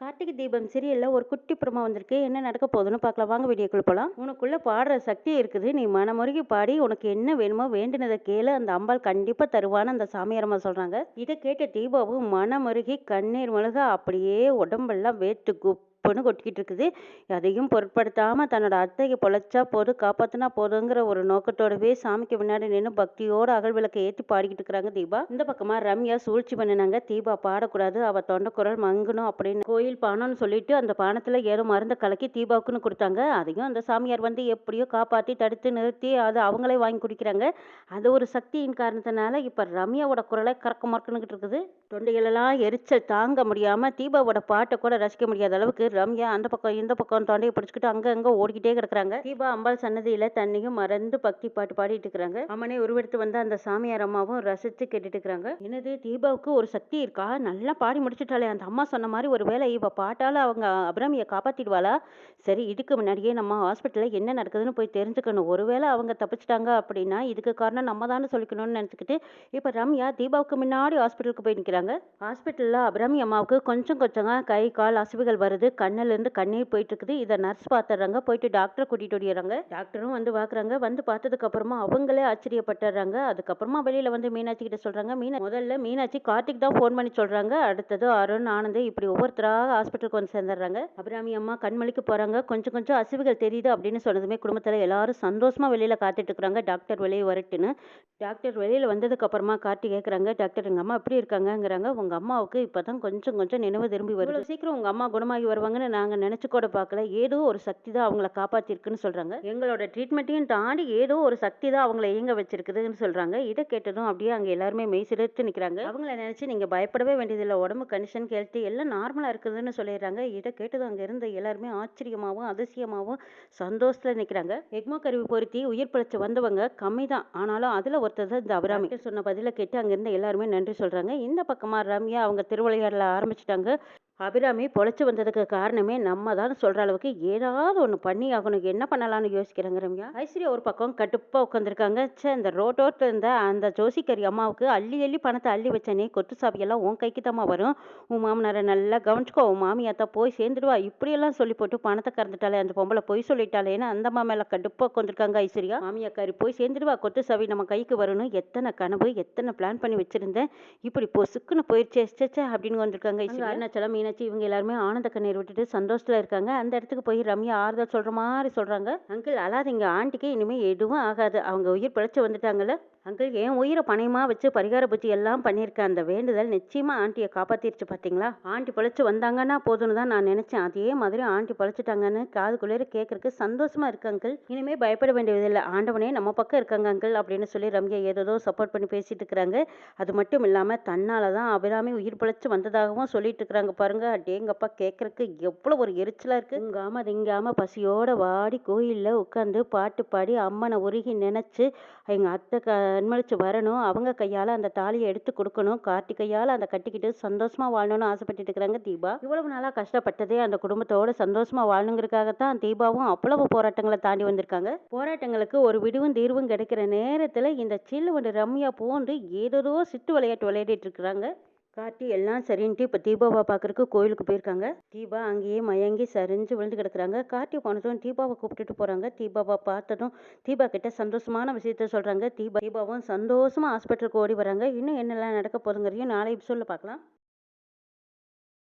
கார்த்திகை தீபம் சீரியலில் ஒரு குட்டி பிரமா வந்திருக்கு. என்ன நடக்க போகுதுன்னு பார்க்கலாம். வாங்க வீடியோக்குள்ள போகலாம் உனக்குள்ளே பாடுற சக்தி இருக்குது. நீ மனமுருகி பாடி உனக்கு என்ன வேணுமோ வேண்டினதை கேளு. அந்த அம்பாள் கண்டிப்பாக தருவான்னு அந்த சாமியாரம்மா சொல்கிறாங்க இதை கேட்ட தீபாவும் மனமுருகி கண்ணீர் மழுக அப்படியே உடம்பெல்லாம் வேட்டு குப் பொண்ணு கொட்டிக்கிட்டு இருக்குது. அதையும் பொருட்படுத்தாமல் தன்னோட அத்தைக்கு பொழைச்சா போதும் காப்பாற்றினா போதுங்கிற ஒரு நோக்கத்தோடவே சாமிக்கு முன்னாடி நின்று பக்தியோடு அகல் விளக்கை ஏற்றி பாடிக்கிட்டு இருக்கிறாங்க தீபா. இந்த பக்கமாக ரம்யா சூழ்ச்சி பண்ணினாங்க. தீபா பாடக்கூடாது அவள் தொண்டை குரல் மங்கணும் அப்படின்னு கோயில் பானம்னு சொல்லிட்டு அந்த பானத்தில் ஏதோ மருந்தை கலக்கி தீபாவுக்குன்னு கொடுத்தாங்க. அதையும் அந்த சாமியார் வந்து எப்படியோ காப்பாற்றி தடுத்து நிறுத்தி அது அவங்களே வாங்கி குடிக்கிறாங்க. அது ஒரு சக்தியின் காரணத்தினால இப்போ ரம்யாவோட குரலை கறக்க மறக்கணுக்கிட்டு இருக்குது. தொண்டைகளெல்லாம் எரிச்சல் தாங்க முடியாமல் தீபாவோட பாட்டை கூட ரசிக்க முடியாத அளவுக்கு ரம்யா அந்த பக்கம் இந்த பக்கம் தொண்டையை பிடிச்சிக்கிட்டு அங்க அங்க ஓடிக்கிட்டே கிடக்குறாங்க. தீபா அம்பாள் சன்னதியில தண்ணியும் மறந்து பக்தி பாட்டு பாடிட்டு இருக்கிறாங்க. அம்மனே உருவெடுத்து வந்த அந்த சாமியார் அம்மாவும் ரசிச்சு கேட்டுட்டு இருக்கிறாங்க. என்னது தீபாவுக்கு ஒரு சக்தி இருக்கா? நல்லா பாடி முடிச்சுட்டாலே அந்த அம்மா சொன்ன மாதிரி ஒரு வேலை இவ பாட்டால அவங்க அபிராமியை காப்பாத்திடுவாளா? சரி இதுக்கு முன்னாடியே நம்ம ஹாஸ்பிட்டலில் என்ன நடக்குதுன்னு போய் தெரிஞ்சுக்கணும். ஒருவேளை அவங்க தப்பிச்சிட்டாங்க அப்படின்னா இதுக்கு காரணம் நம்ம தானே சொல்லிக்கணும்னு நினச்சிக்கிட்டு இப்போ ரம்யா தீபாவுக்கு முன்னாடி ஹாஸ்பிட்டலுக்கு போய் நிற்கிறாங்க ஹாஸ்பிட்டலில் அபிராமி அம்மாவுக்கு கொஞ்சம் கொஞ்சமாக கை கால் அசைவுகள் வருது. கண்ணிலேருந்து கண்ணீர் போயிட்டு இருக்குது இதை நர்ஸ் பார்த்துட்றாங்க போயிட்டு டாக்டரை கூட்டிகிட்டு ஓடிடுறாங்க. டாக்டரும் வந்து பார்க்குறாங்க வந்து பார்த்ததுக்கப்புறமா அவங்களே ஆச்சரியப்பட்டுறாங்க. அதுக்கப்புறமா வெளியில் வந்து மீனாட்சி கிட்ட சொல்கிறாங்க மீனா முதல்ல மீனாட்சி கார்த்திக் தான் ஃபோன் பண்ணி சொல்கிறாங்க அடுத்தது அருண் ஆனந்த் இப்படி ஒவ்வொருத்தராக ஹாஸ்பிட்டலுக்கு வந்து சேர்ந்துடுறாங்க. அபிராமி அம்மா கண்மொழிக்கு போகிறாங்க கொஞ்சம் கொஞ்சம் அசிவுகள் தெரியுது அப்படின்னு சொன்னதுமே குடும்பத்தில் எல்லாரும் சந்தோஷமாக வெளியில் காத்துட்டு இருக்கிறாங்க. டாக்டர் வெளியே வரட்டுன்னு. டாக்டர் வெளியில் வந்ததுக்கப்புறமா கார்த்தி கேட்குறாங்க டாக்டர் எங்கள் அம்மா எப்படி இருக்காங்கங்கிறாங்க. உங்கள் அம்மாவுக்கு இப்போ தான் கொஞ்சம் கொஞ்சம் நினைவு திரும்பி வருது. சீக்கிரம் உங்கள் அம்மா குணமாகி வருவாங்க. பண்ணுவாங்கன்னு நாங்கள் நினச்சி கூட பார்க்கல. ஏதோ ஒரு சக்தி தான் அவங்கள காப்பாற்றிருக்குன்னு சொல்கிறாங்க எங்களோட ட்ரீட்மெண்ட்டையும் தாண்டி ஏதோ ஒரு சக்தி தான் அவங்கள இயங்க வச்சிருக்குதுன்னு சொல்கிறாங்க இதை கேட்டதும் அப்படியே அங்கே எல்லாருமே மெய் சிலிர்த்து நிற்கிறாங்க அவங்கள நினச்சி நீங்கள் பயப்படவே வேண்டியதில்லை. உடம்பு கண்டிஷன் ஹெல்த்து எல்லாம் நார்மலாக இருக்குதுன்னு சொல்லிடுறாங்க. இதை கேட்டதும் அங்கே இருந்த எல்லாருமே ஆச்சரியமாகவும் அதிசயமாகவும் சந்தோஷத்தில் நிற்கிறாங்க எக்மோ கருவி பொருத்தி உயிர் பிழைச்சி வந்தவங்க கம்மி தான். ஆனாலும் அதில் ஒருத்தர் தான் இந்த அபிராமி. சொன்ன பதிலை கேட்டு அங்கேருந்து எல்லாருமே நன்றி சொல்கிறாங்க இந்த பக்கமாக ரம்யா அவங்க திருவிளையாடல ஆரம்பிச்சிட்டாங்க. அபிராமி பொழைச்சி வந்ததுக்கு காரணமே நம்ம தான் சொல்கிற அளவுக்கு ஏதாவது ஒன்று பண்ணி ஆகணும். என்ன பண்ணலாம்னு யோசிக்கிறாங்க ரம்யா? ஐஸ்வர்யா ஒரு பக்கம் கட்டுப்பாக உட்காந்துருக்காங்க சே அந்த ரோட்டோட்டில் இருந்த அந்த ஜோசிக்கரி அம்மாவுக்கு அள்ளி அள்ளி பணத்தை அள்ளி வச்சனே. கொத்து சாவியெல்லாம் உன் கைக்கு தாம்மா வரும். உன் மாமனாரை நல்லா கவனிச்சுக்கோ. உன் மாமியாத்தா போய் சேர்ந்துடுவா. இப்படியெல்லாம் சொல்லி போட்டு பணத்தை கறந்துட்டாலே அந்த பொம்பளை போய் சொல்லிட்டாலேன்னு அந்த மேலே கடுப்பாக உட்காந்துருக்காங்க ஐஸ்வர்யா. மாமியாக்காரி போய் சேர்ந்துடுவா. கொத்து சாவி நம்ம கைக்கு வரணும் எத்தனை கனவு எத்தனை பிளான் பண்ணி வச்சிருந்தேன். இப்படி பொசுக்குன்னு போயிடுச்சு எஸ்டே அப்படின்னு வந்திருக்காங்க ஐஸ்வர்யா. அருணாச்சலம் மீனாட்சி இவங்க எல்லாருமே ஆனந்த கண்ணீர் விட்டுட்டு சந்தோஷத்தில் இருக்காங்க. அந்த இடத்துக்கு போய் ரம்யா ஆறுதல் சொல்கிற மாதிரி சொல்கிறாங்க அங்கிள் அழாதீங்க. ஆண்டிக்கு இனிமேல் எதுவும் ஆகாது. அவங்க உயிர் பிழைச்சி வந்துட்டாங்கல்ல? அங்கிள் என் உயிரை பணையமாக வச்சு பரிகார புத்தி எல்லாம் பண்ணியிருக்கேன் அந்த வேண்டுதல் நிச்சயமாக ஆண்டியை காப்பாற்றிருச்சு பார்த்தீங்களா ஆண்டி பழச்சு வந்தாங்கன்னா போதும்னு தான் நான் நினச்சேன். அதே மாதிரி ஆண்டி பழச்சிட்டாங்கன்னு காதுக்குள்ளே கேட்கறக்கு சந்தோஷமாக இருக்கு அங்கிள். இனிமேல் பயப்பட வேண்டியதில்லை. ஆண்டவனே நம்ம பக்கம் இருக்காங்க அங்கிள் அப்படின்னு சொல்லி ரம்யா ஏதோ சப்போர்ட் பண்ணி பேசிட்டு இருக்கிறாங்க. அது மட்டும் இல்லாமல் தன்னால் தான் அபிராமி உயிர் பிழைச்சி வந்ததாகவும் சொல்லிட்டு இருக்கிறாங்க பாருங்க. அடேங்கப்பா கேட்கறக்கு எவ்வளோ ஒரு எரிச்சலாக இருக்குது இங்காமல் திங்காமல் பசியோட வாடி கோயிலில் உட்காந்து பாட்டு பாடி அம்மனை உருகி நினச்சி எங்கள் அத்தை கண்மழிச்சு வரணும். அவங்க கையால் அந்த தாலியை எடுத்து கொடுக்கணும். கார்த்திகையால் அதை கட்டிக்கிட்டு சந்தோஷமாக வாழணும்னு ஆசைப்பட்டு இருக்கிறாங்க தீபா. இவ்வளவு நாளாக கஷ்டப்பட்டதே அந்த குடும்பத்தோட சந்தோஷமாக வாழணுங்கிறதுக்காகத்தான் தீபாவும் அவ்வளவு போராட்டங்களை தாண்டி வந்திருக்காங்க. போராட்டங்களுக்கு ஒரு விடுவும் தீர்வும் கிடைக்கிற நேரத்தில் இந்த சில்லு ஒன்று ரம்யா போன்று ஏதோ சிட்டு விளையாட்டு விளையாடிட்டு இருக்கிறாங்க. காட்டி எல்லாம் சரின்ட்டு இப்போ தீபாவை பார்க்குறக்கு கோயிலுக்கு போயிருக்காங்க. தீபா அங்கேயே மயங்கி சரிஞ்சு விழுந்து கிடக்குறாங்க. காட்டி போனதும் தீபாவை கூப்பிட்டுட்டு போகிறாங்க தீபாவை பார்த்ததும் தீபா கிட்ட சந்தோஷமான விஷயத்த சொல்கிறாங்க தீபா தீபாவும் சந்தோஷமாக ஹாஸ்பிட்டலுக்கு ஓடி வராங்க. இன்னும் என்னெல்லாம் நடக்க போதுங்கிறதையும் நாளை சொல்ல பார்க்கலாம்.